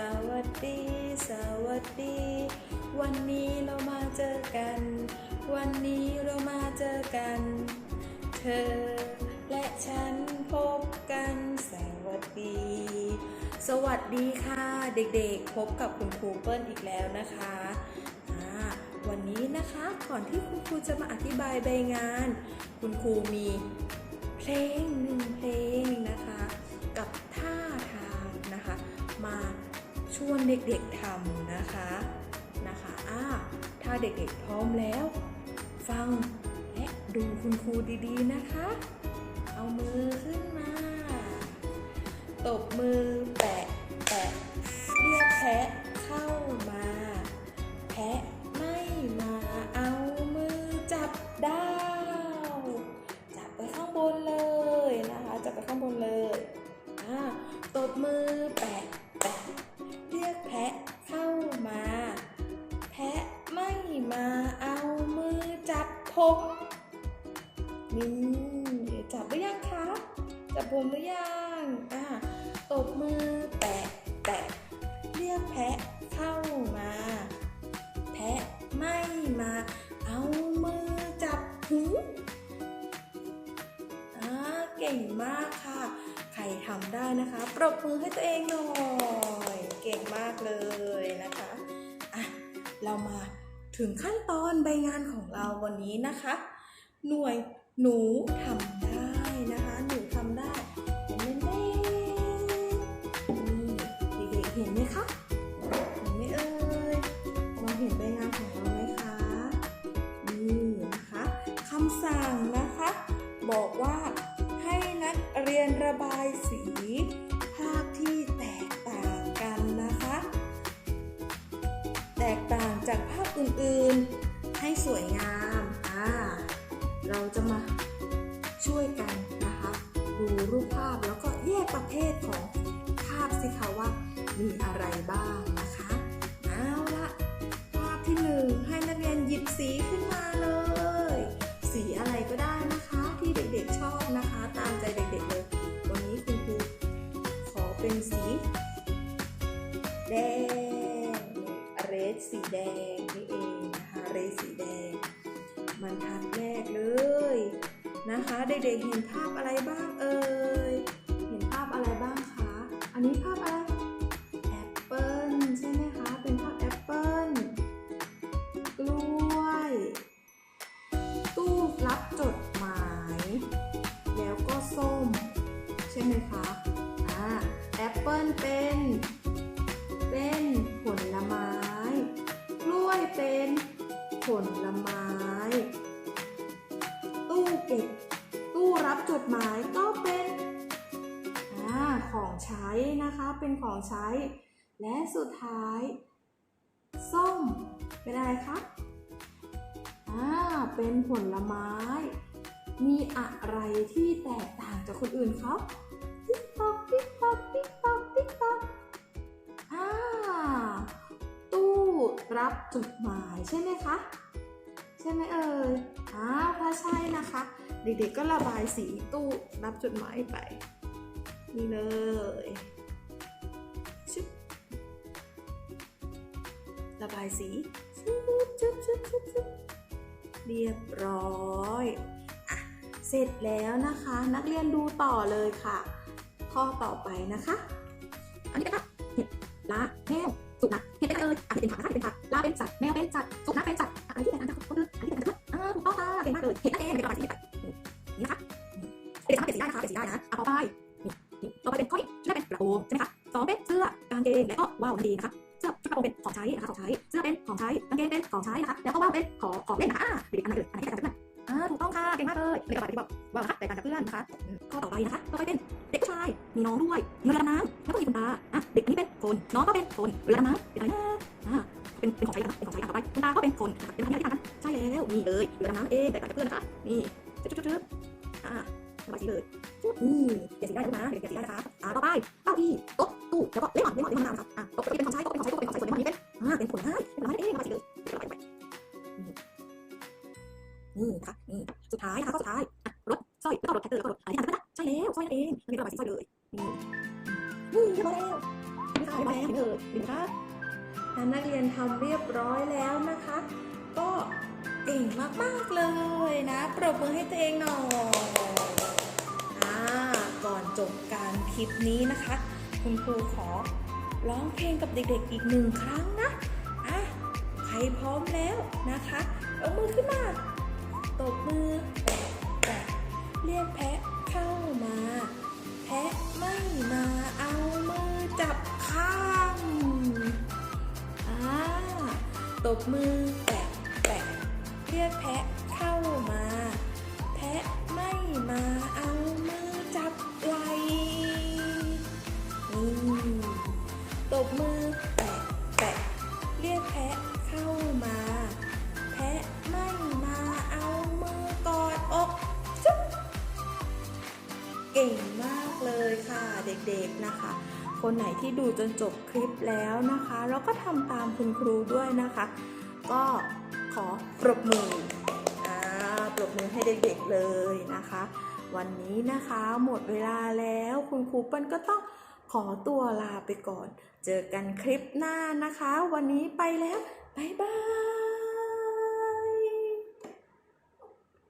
สวัสดี สวัสดี วันนี้เรามาเจอกัน วันนี้เรามาเจอกัน เธอและฉันพบกัน สวัสดี สวัสดีค่ะ เด็กๆ พบกับคุณครูเปิ้ลอีกแล้วนะคะวันนี้นะคะก่อนที่คุณครูจะมาอธิบายใบงาน คุณครูมีเพลงหนึ่งเพลง วนเด็กๆทำนะคะนะคะอ่าถ้าเด็กๆพร้อมแล้ว ฟังและดูคุณครูดีๆนะคะ เอามือขึ้นมา ตบมือแปะแปะเรียกแพะ นี่จับหรือยังคะจับผมหรือยังอ่าตบมือแปะแปะเรียกแพะเข้ามา แพะไม่มา เอามือจับหูอ่าเก่งมากค่ะ ใครทำได้นะคะ ปรบมือให้ตัวเองหน่อย เก่งมากเลยนะคะอะเรามาถึงขั้นตอนใบงานของเราวันนี้นะคะ หน่วย หนูทำได้นะคะ หนูทำได้เห็นไหมนี่เด็กๆเห็นไหมคะเห็นไหมเอ่ยมองเห็นใบงานของเราไหมคะนี่นะคะคำสั่งนะคะ บอกว่าให้นักเรียนระบายสีภาพที่แตกต่างกันนะคะ แตกต่างจากภาพอื่นๆ ให้สวยงาม เราจะมาช่วยกันนะคะดูรูปภาพแล้วก็แยกประเภทของภาพสิคะว่ามีอะไรบ้างนะคะ เอาละภาพที่หนึ่งให้นักเรียนหยิบสีขึ้น มันทัดแรกเลยนะคะ เด็กๆเห็นภาพอะไรบ้างเอ่ย เห็นภาพอะไรบ้างคะ อันนี้ภาพอะไร แอปเปิลใช่ไหมคะ เป็นภาพแอปเปิลกล้วย ตู้รับจดหมาย แล้วก็ส้ม ใช่ไหมคะ อ่า แอปเปิลเป็นเป็น นะคะ เป็นของใช้ และสุดท้าย ส้ม เป็นอะไรคะอ่าเป็นผลไม้ มีอะไรที่แตกต่างจากคนอื่นเขาติ๊กตอกติ๊กตอกติ๊กตอกติ๊กตอกอ่าตู้รับจดหมายใช่ไหมคะใช่ไหมเอ่ยอ้าวถ้าใช่นะคะ เด็กๆก็ระบายสีตู้รับจดหมายไป นี่เลยชึบระบายสีชึบชึบชึบชึบชึบเรียบร้อยอะเสร็จแล้วนะคะ นักเรียนดูต่อเลยค่ะ ข้อต่อไปนะคะ อันนี้นะคะเห็ดลาแมวสุกนัขเห็ดเป็นอะไรเอ่ยอันนี้เป็นผักนะคะเป็นผักลาเป็นสัตว์แมวเป็นสัตว์สุกนัขเป็นสัตว์อะไรที่แตกต่างจากคนอื่นอันนี้เป็นอะไรอ่าถูกต้องค่ะเก่งมากเลยเห็ดนั่นเองเป็นระบายสี ต่อไปเป็นข้อนี้ชื่อเป็นกระโปรงใช่ไหมคะสองเป็นเสื้อกางเกงและก็ว่าวนั่นเองนะคะเสื้อชุดกระโปรงเป็นของใช้นะคะของใช้เสื้อเป็นของใช้กางเกงเป็นของใช้นะคะแล้วก็ว่าวเป็นของของเล่นนะคะอ่าเด็กอันไหนเอ่ยอันไหนที่กางจากเพื่อนอ่าถูกต้องค่ะเก่งมากเลยเด็กต่อไปที่บอกว่าวนะคะแต่กางจากเพื่อนนะคะข้อต่อไปนะคะต่อไปเป็นเด็กชายมีน้องด้วยมีเรือดำน้ำแล้วก็มีคุณตาอะเด็กคนนี้เป็นคนน้องก็เป็นคนเรือดำน้ำเป็นอะไรนะอ่าเป็นเป็นของใช้นะคะเป็นของใช้ค่ะต่อไปคุณตาก็เป็นคนเป็นอะไรที่ต่างกันใช่แล้วนี่เลยเรือดำน้ำเองแตกต่างจากเพื่อนนะคะนี่จุ๊บจุ๊บจุ๊บอ่า ระบายสีเลยนี่เปลี่ยนสีได้ด้วนะเปลี่ยนสีได้นะคะอ่าต่อไปเก้าอี้โต๊ะตู้แล้วก็เล่มอนเล่มอนเลมอนน้ำครับอะโต๊ะเก้าอี้เป็นของใช้โต๊ะเป็นของใช้โต๊ะเป็นของใช้ส่วนเลมอนนี้เป็นอ่าเป็นผลไม้เป็นผลไม้เองระบายสีเลยนี่นะคะนี่สุดท้ายนะคะข้อสุดท้ายอะรถสร้อยแล้วก็รถแท็กเตอร์แล้วก็รถอะไรที่ต่างกันนะใช่แล้วสร้อยนั่นเองอันนี้ระบายสีสร้อยเลยนี่นี่เรียบร้อยแล้วนี่ค่ะเรียบร้อยแล้วเอ่ยดีคะถ้านักเรียนทำเรียบร้อยแล้วนะคะ ก็เก่งมาก ๆ เลยนะ ปรบมือให้ตัวเองหน่อย อ่าก่อนจบการคลิปนี้นะคะ คุณครูขอร้องเพลงกับเด็กๆอีกหนึ่งครั้งนะอะใครพร้อมแล้วนะคะเอามือขึ้นมาตบมือแปะแปะเรียกแพะเข้ามา แพะไม่มาเอามือจับข้างอ่าตบมือแปะแปะเรียกแพะเข้ามาะไม่มาเอามือจับไหลนี่ตบมือแปะแปะเรียกแพะเข้ามา แพะไม่มาเอามือกอดอกจุ๊บเก่งมากเลยค่ะเด็กๆนะคะคนไหนที่ดูจนจบคลิปแล้วนะคะ แล้วก็ทำตามคุณครูด้วยนะคะ ก็ขอปรบมือ บมือให้เด็กๆเลยนะคะ วันนี้นะคะหมดเวลาแล้วคุณครูเปิ้ลก็ต้องขอตัวลาไปก่อน เจอกันคลิปหน้านะคะ วันนี้ไปแล้ว บ๊ายบาย